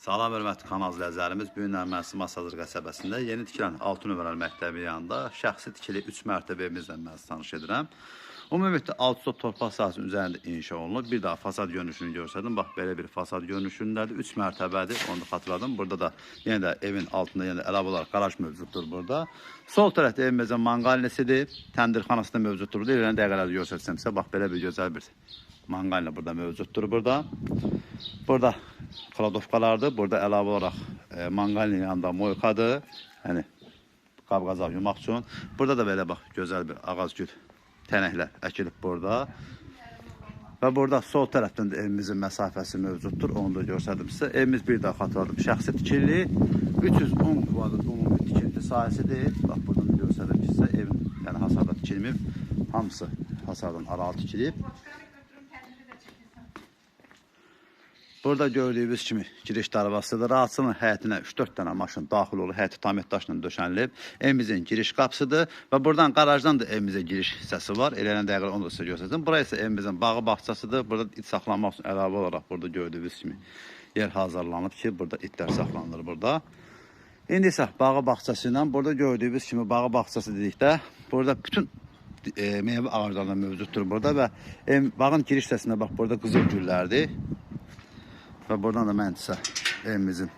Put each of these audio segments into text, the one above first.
Salam hörmətli kanal izləyicilərimiz. Bu gün Mərsi Masazır qəsəbəsində yeni tikilən 6 nömrəli məktəbin yanında şəxsi tikili 3 mərtəbə evimizlə mən tanış edirəm. Ümumiyyətlə 6 sot torpaq sahəsinin üzərində inşa olunub. Bir daha fasad görünüşünü görsədim. Bax belə bir fasad görünüşündədir. 3 mərtəbədir. Onu xatırladım. Burada da yenə də evin altında yenə əlavə olaraq qaraj mövcuddur burada. Sol tərəfdə evimizin manqalnisidir. Təndirxanası da mövcuddur. Burada ilerən dəqiqələrdə göstərsəm sizə bax belə bir gözəl bir manqalna burada mövcuddur burada. Burada kladovkalardır. Burada əlavə olaraq e, manqalin yanında moykadır. Yəni qab-qazaq yumaq üçün. Burada da belə bax gözəl bir ağac gül tənəklər əkilib burada. Və burada sol tərəfdən də evimizin məsafəsi mövcuddur. Onu da göstərdim sizə. Evimiz bir daha xatırladım. Şəxsi tikili 310 kvadrat ümumi tikinti sahəsidir. Bax buradan da göstərdim sizə evin yəni hasarda tikilməyib. Hamısı hasardan aralı tikilib. Burada gördüyünüz kimi giriş darvasıdır. Rahatsızlığın həyətinə 3-4 dənə maşın daxil olur. Həyəti tamir daşla döşənilib. Evimizin giriş qapısıdır və buradan qarajdan da evimizə giriş hissəsi var. Eləyən dəqiqə onu da sizə göstərəcəm. Bura isə evimizin bağı bağçasıdır. Burada it saxlanmaq üçün əlavə olaraq burada gördüyünüz kimi yer hazırlanıb ki, burada itlər saxlanılır burada. İndi isə bağı bağçası ilə burada gördüyünüz kimi bağı bağçası dedikdə burada bütün e, meyvə ağacları mövcuddur burada və ev, bağın giriş hissəsində bax burada qızıl güllərdir. Və buradan da mən evimizin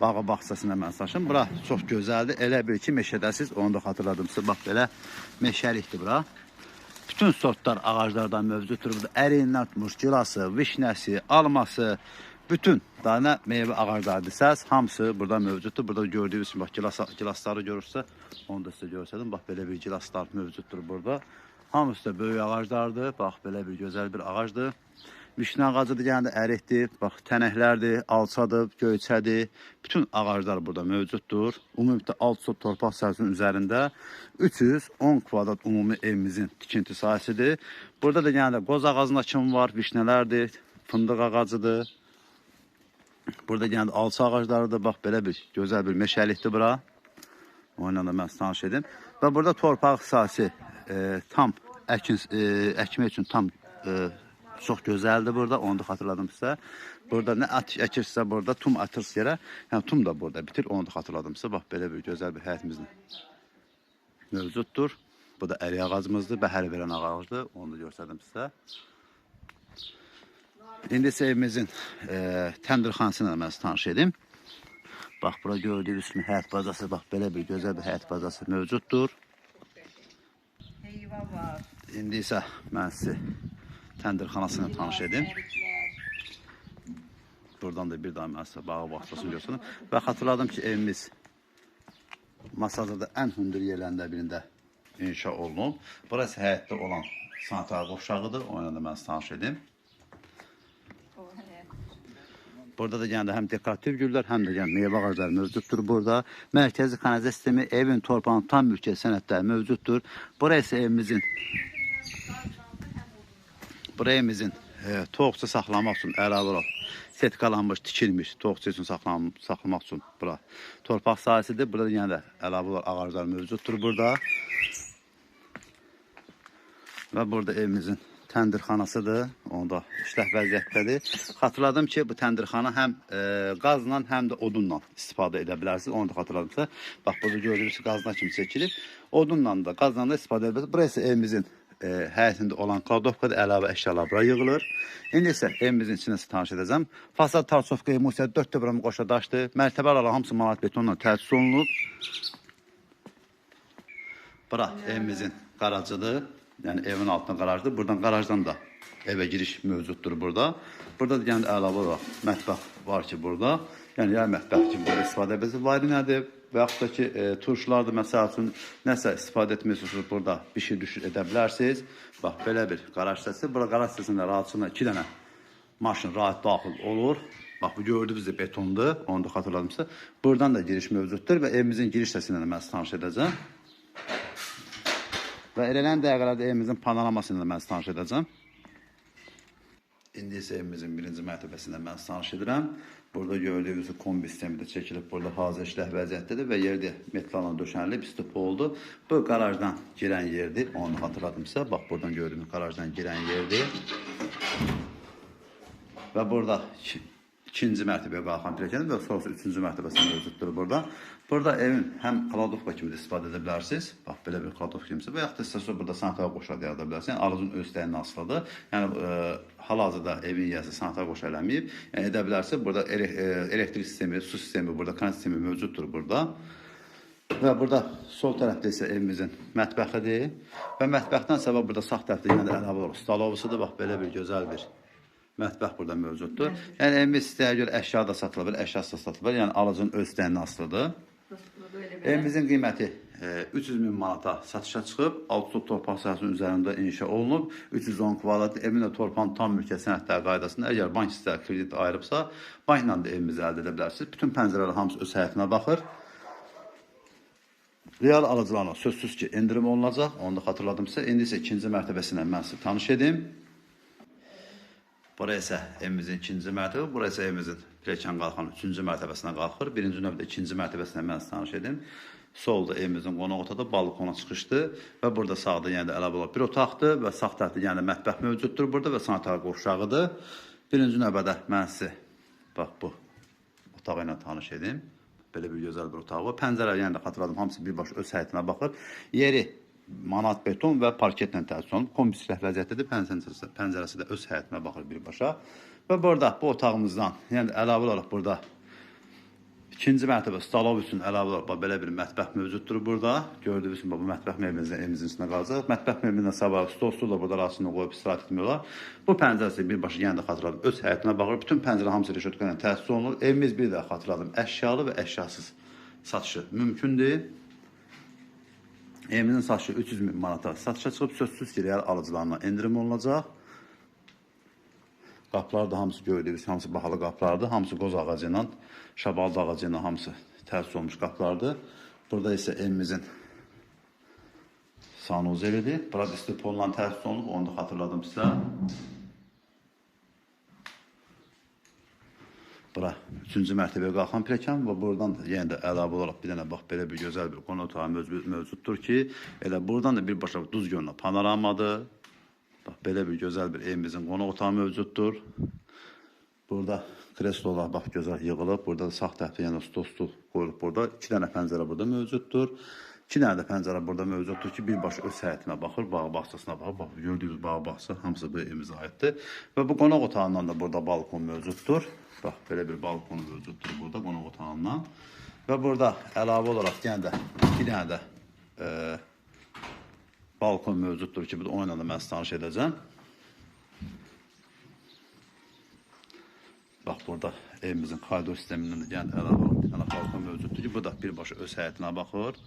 bağı bağçasına mən saçım. Bura çox gözəldir. Elə bir ki, meşədəsiz. Onu da xatırladım sizə. Bax belə meşəlikdir bura. Bütün sortlar ağaclardan mövcuddur. Burada əriyindən tutmuş gilası, vişnəsi, alması, bütün dana meyvə ağaclarıdırsanız hamısı burada mövcuddur. Burada gördüyünüz kimi bax gilas, gilasları görürsə, onu da sizə göstərdim. Bax belə bir gilaslar mövcuddur burada. Hamısı da böyük ağaclardır. Bax belə bir gözəl bir ağacdır. Vişnə ağacıdır, yəni ərikdir. Bax tənəklərdir, alçadır, göyçədir. Bütün ağaclar burada mövcuddur. Ümumilikdə 6 sot torpaq sahəsinin üzərində 310 kvadrat ümumi evimizin tikinti sahəsidir. Burada da yəni qoz ağacında kim var, vişnələrdir, fındıq ağacıdır. Burada yəni alça ağaclarıdır. Bax belə bir gözəl bir meşəlikdir bura. Onunla da mən tanış edim. Və burada torpaq sahəsi e, tam əkin e, əkmək üçün tam e, çox gözəldir burada. Onu da xatırladım sizə. Burada nə əkirsə burada tum atırsa yerə, yəni tum da burada bitir. Onu da xatırladım sizə. Bax belə bir gözəl bir həyətimizin mövcuddur. Bu da ərik ağacımızdır, bəhər verən ağacdır. Onu da göstərdim sizə. İndi isə evimizin e, təndirxanası ilə mən sizi tanış edim. Bax bura gördüyünüz kimi həyət bacası, bax belə bir gözəl bir həyət bacası mövcuddur. Heyva var. İndi isə mən sizi təndirxanası ilə tanış. Eriklər. Buradan da bir daha mən sizə bağı bağçasını göstərdim. Və xatırladım ki, evimiz Masazada ən hündür yerlərində birində inşa olunub. Burası həyətdə olan sanatar qovşağıdır. Ona da mən tanış edim. Burada da yəni həm dekorativ güllər, həm də yəni meyvə ağacları mövcuddur burada. Mərkəzi kanalizasiya sistemi, evin, torpağın tam mülkiyyət sənədləri mövcuddur. Bura isə evimizin Bura evimizin e, toğuqça saxlamaq üçün əlavə setkalanmış, tikilmiş toğuqça üçün saxlam saxlamaq üçün bura torpaq sahəsidir. Burada yenə də əlavə olaraq ağaclar mövcuddur burada. Və burada evimizin təndirxanasıdır. Onu da işləh vəziyyətdədir. Xatırladım ki, bu təndirxana həm e, qazla, həm də odunla istifadə edə bilərsiniz. Onu da xatırladım sizə. Bax, burada gördüyünüz kimi qazla kimi çəkilib. Odunla da, qazla da istifadə edə. Burası evimizin e, həyətində olan kladovkada əlavə əşyalar bura yığılır. İndi isə evimizin içində sizə tanış edəcəm. Fasad tarçovka emulsiya 4 dövrəmi qoşa daşdır. Mərtəbələr hamısı manat betonla təchiz olunub. Bura evimizin qarajıdır. Yəni evin altında qarajdır. Buradan qarajdan da evə giriş mövcuddur burada. Burada da yəni əlavə olaraq mətbəx var ki burada. Yəni ya mətbəx kimi burada istifadə edə varinədir və yaxud da ki e, turşulardır məsəl üçün nəsə istifadə etmək istəyirsiniz burada bir şey düşür edə bilərsiniz. Bax belə bir qaraj hissəsi. Bura qaraj hissəsində rahatçılıqla 2 dənə maşın rahat daxil olur. Bax bu gördüyünüz də betondur. Onu da xatırladım sizə. Buradan da giriş mövcuddur və evimizin giriş hissəsindən də mən sizə tanış edəcəm. Və elələn dəqiqələrdə evimizin panoraması ilə mən sizi tanış edəcəm. İndi isə evimizin birinci mərtəbəsində mən tanış edirəm. Burada gördüyünüz kombi sistemi də çəkilib, burada hazır işləh vəziyyətdədir və yerdə metalla döşənilib, stop oldu. Bu qarajdan girən yerdir, onu xatırladım sizə. Bax, buradan gördüyünüz qarajdan girən yerdir. Və burada ikinci mərtəbəyə qalxan pilləkən və sonrası üçüncü mərtəbəsi mövcuddur burada. Burada evin həm kladovka kimi də istifadə edə bilərsiniz. Bax belə bir kladovka kimsə və yaxud da istəsəz burada sanitar qoşa da yarada bilərsiniz. Yəni arızın öz istəyindən asılıdır. Yəni e, hal-hazırda evin yiyəsi sanitar qoşa eləməyib. Yəni edə bilərsiniz. Burada ele e, elektrik sistemi, su sistemi, burada kanal sistemi mövcuddur burada. Və burada sol tərəfdə isə evimizin mətbəxidir. Və mətbəxdən səbəb burada sağ tərəfdə yenə də əlavə olaraq stalovusudur. Bax belə bir gözəl bir mətbəx burada mövcuddur. Yəni evimiz istəyə görə əşya da satıla bilər, əşyası da satıla bilər. Yəni alıcının öz istəyindən asılıdır. Evimizin qiyməti e, 300 min manata satışa çıxıb, 600 torpaq sahəsinin üzərində inşa olunub. 310 kvadrat evin də torpağın tam mülkiyyət sənədləri qaydasında əgər bank sizə kredit ayırıbsa, bankla da evimizi əldə edə bilərsiniz. Bütün pəncərələr hamısı öz həyətinə baxır. Real alıcılarına sözsüz ki, endirim olunacaq. Onu da xatırladım sizə. İndi isə ikinci mərtəbəsi ilə mən sizə tanış edim. Bura isə evimizin ikinci mərtəbə, bura isə evimizin pilləkən qalxan üçüncü mərtəbəsinə qalxır. Birinci növbədə ikinci mərtəbəsinə mən tanış edim. Solda evimizin qonaq otağı, balkona çıxışdır və burada sağda yəni də əlavə olaraq bir otaqdır və sağ tərəfdə yəni mətbəx mövcuddur burada və sanitar qovşağıdır. Birinci növbədə mən sizə bax bu otağı ilə tanış edim. Belə bir gözəl bir otağı var. Pəncərə yəni də xatırladım, hamısı birbaşa öz həyətinə baxır. Yeri manat beton və parketlə təchiz olunub. Kombistrəh vəziyyətdədir. Pəncərəsi, pəncərəsi də öz həyətinə baxır birbaşa. Və burada bu otağımızdan, yəni əlavə olaraq burada ikinci mərtəbə stalov üçün əlavə olaraq belə bir mətbəx mövcuddur burada. Gördüyünüz kimi bu mətbəx mebelinin evimizin içində qalacaq. Mətbəx mebelindən sabah stol stul da burada arasında qoyub istirahət etmək olar. Bu pəncərəsi birbaşa yenə də xatırladım. Öz həyətinə baxır. Bütün pəncərə hamısı reşotka ilə təchiz olunur. Evimiz bir də xatırladım. Əşyalı və əşyasız satışı mümkündür. Evimizin satışı 300 min manata satışa çıxıb sözsüz ki, real alıcılarına endirim olunacaq. Qapılar da hamısı gördüyünüz, hamısı bahalı qapılardır. Hamısı qoz ağacı ilə, şabaldı ağacı ilə hamısı təsis olmuş qapılardır. Burada isə evimizin sanuzelidir. Burada istipolla təsis olunub, onu da xatırladım sizə. Bura üçüncü mərtəbəyə qalxan pilləkən və buradan da yenə də əlavə olaraq bir dənə bax belə bir gözəl bir qonaq otağı mövcud, mövcuddur ki, elə buradan da birbaşa duz gölünə panoramadır. Bax belə bir gözəl bir evimizin qonaq otağı mövcuddur. Burada kreslolar bax gözəl yığılıb. Burada da sağ tərəfdə yenə stol stul qoyulub burada. 2 dənə pəncərə burada mövcuddur. 2 dənə də pəncərə burada mövcuddur ki, birbaşa öz həyətinə baxır, bağ bağçasına baxır. Bax gördüyünüz bağ bağça hamısı bu evimizə aiddir. Və bu qonaq otağından da burada balkon mövcuddur. Bax belə bir balkon mövcuddur burada qonaq otağından. Və burada əlavə olaraq yenə də 2 dənə də e, balkon mövcuddur ki, bu da onunla da mən tanış edəcəm. Bax burada evimizin koridor sistemindən də yəni əlavə olaraq bir dənə balkon mövcuddur ki, bu da birbaşa öz həyətinə baxır.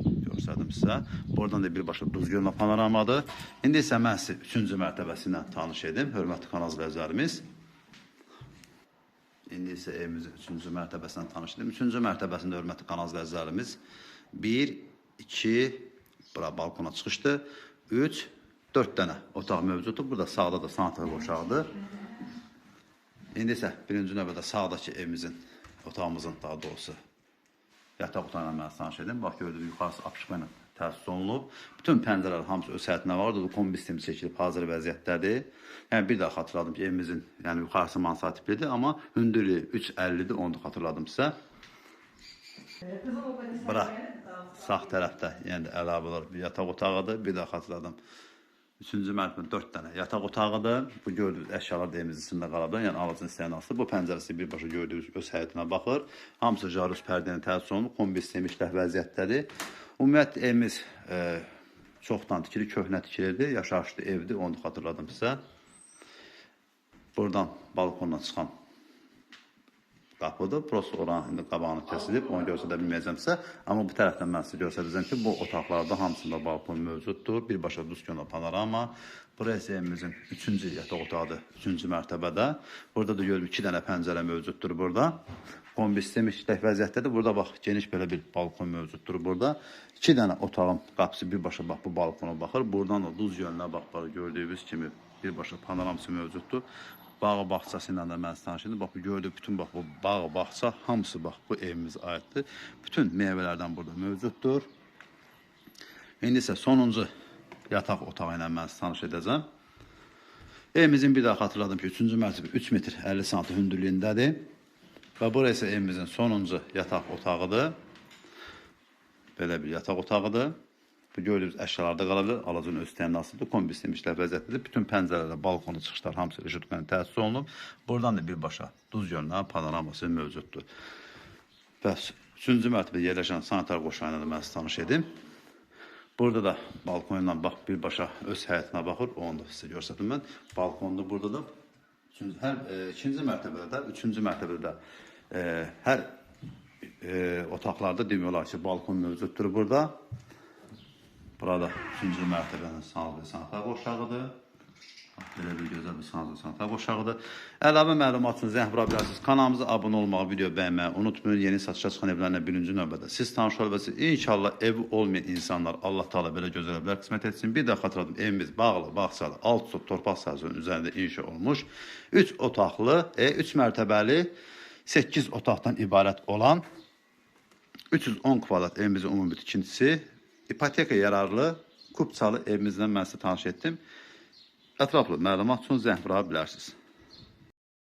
Göstərdim sizə. Buradan da birbaşa duz gölünə panoramadır. İndi isə mən sizə 3-cü mərtəbəsi ilə tanış edim, hörmətli kanal izləyicilərimiz. İndi isə evimizin 3-cü mərtəbəsindən tanış edim. 3-cü mərtəbəsində hörmətli kanal izləyicilərimiz 1, 2, bura balkona çıxışdır. 3, 4 dənə otaq mövcuddur. Burada sağda da sanitar qoşağıdır. İndi isə birinci növbədə sağdakı evimizin, otağımızın daha doğrusu yataq otağına mən tanış edim. Bax gördüyünüz yuxarısı apışqa ilə təsis olunub. Bütün pəncərələr hamısı öz həyətinə var. Orada da kombi sistemi çəkilib hazır vəziyyətdədir. Yəni bir daha xatırladım ki, evimizin yəni yuxarısı mansard tiplidir, amma hündürlüyü 3.50-dir. Onu da xatırladım sizə. Bura sağ tərəfdə yəni əlavə olaraq yataq otağıdır. Bir daha xatırladım. Üçüncü mərtəbə 4 dənə yataq otağıdır. Bu gördüyünüz əşyalar evimizin içində qalıb. Yəni alıcının istəyən alsın. Bu pəncərəsi birbaşa gördüyünüz öz həyətinə baxır. Hamısı jarus pərdənin təsis olunub, kombi sistemi işləh vəziyyətdədir. Ümumiyyətlə evimiz e, çoxdan tikili, köhnə tikilidir, yaşayışlı evdir. Onu xatırladım sizə. Buradan balkondan çıxan qapıdır. Prosta oranın indi qabağını kəsilib, onu göstərə bilməyəcəmsə, amma bu tərəfdən mən sizə göstərəcəm ki, bu otaqlarda hamısında balkon mövcuddur. Birbaşa düzgün panorama. Burası evimizin 3-cü yataq otağıdır, 3-cü mərtəbədə. Burada da görürük 2 dənə pəncərə mövcuddur burada. Kombi sistemi işlək vəziyyətdədir. Burada bax geniş belə bir balkon mövcuddur burada. 2 dənə otağın qapısı birbaşa bax bu balkona baxır. Buradan da duz yönünə bax, gördüyünüz kimi birbaşa panoraması mövcuddur. Bağ bağçası ilə də mən edim. Bax bu gördüyünüz bütün bax bu bağ bağça hamısı bax bu evimizə aiddir. Bütün meyvələrdən burada mövcuddur. İndi isə sonuncu yataq otağı ilə mən tanış edəcəm. Evimizin bir daha xatırladım ki 3-cü mərtəbə 3 metr 50 sm hündürlüyündədir. Və bura isə evimizin sonuncu yataq otağıdır. Belə bir yataq otağıdır. Bu gördüyünüz əşyalarda qala bilər. Alacın öz təminatlıdır. Kombi istemişlər vəziyyətlidir. Bütün pəncərələr, balkonu çıxışlar hamısı rejutmen təsis olunub. Buradan da birbaşa duz gölünə panoraması mövcuddur. Bəs 3-cü mərtəbədə yerləşən sanitar qoşayına da mən sizə tanış edim. Burada da balkonla bax birbaşa öz həyətinə baxır. Onu da sizə göstərdim mən. Balkonda burada da üçüncü, hər e, ikinci mərtəbədə də, üçüncü mərtəbədə də e, hər e, otaqlarda demək olar ki, balkon mövcuddur burada. Burada üçüncü mərtəbənin sanal və sanitar qoşağıdır. Bax, Belə bir gözəl bir sanal və sanitar qoşağıdır. Əlavə məlumat üçün zəng vura bilərsiniz. Kanalımıza abunə olmağı, video bəyənməyi unutmayın. Yeni satışa çıxan evlərlə birinci növbədə siz tanış ola biləsiniz. İnşallah evi olmayan insanlar Allah Taala belə gözəl evlər qismət etsin. Bir də xatırladım, evimiz bağlı, bağçalı, alt sot torpaq sahəsinin üzərində inşa olmuş. 3 otaqlı, 3 mərtəbəli, 8 otaqdan ibarət olan 310 kvadrat evimizin ümumi tikintisi, ipoteka yararlı Kupçalı evimizdən mən sizə tanış etdim. Ətraflı məlumat üçün zəng vura bilərsiniz.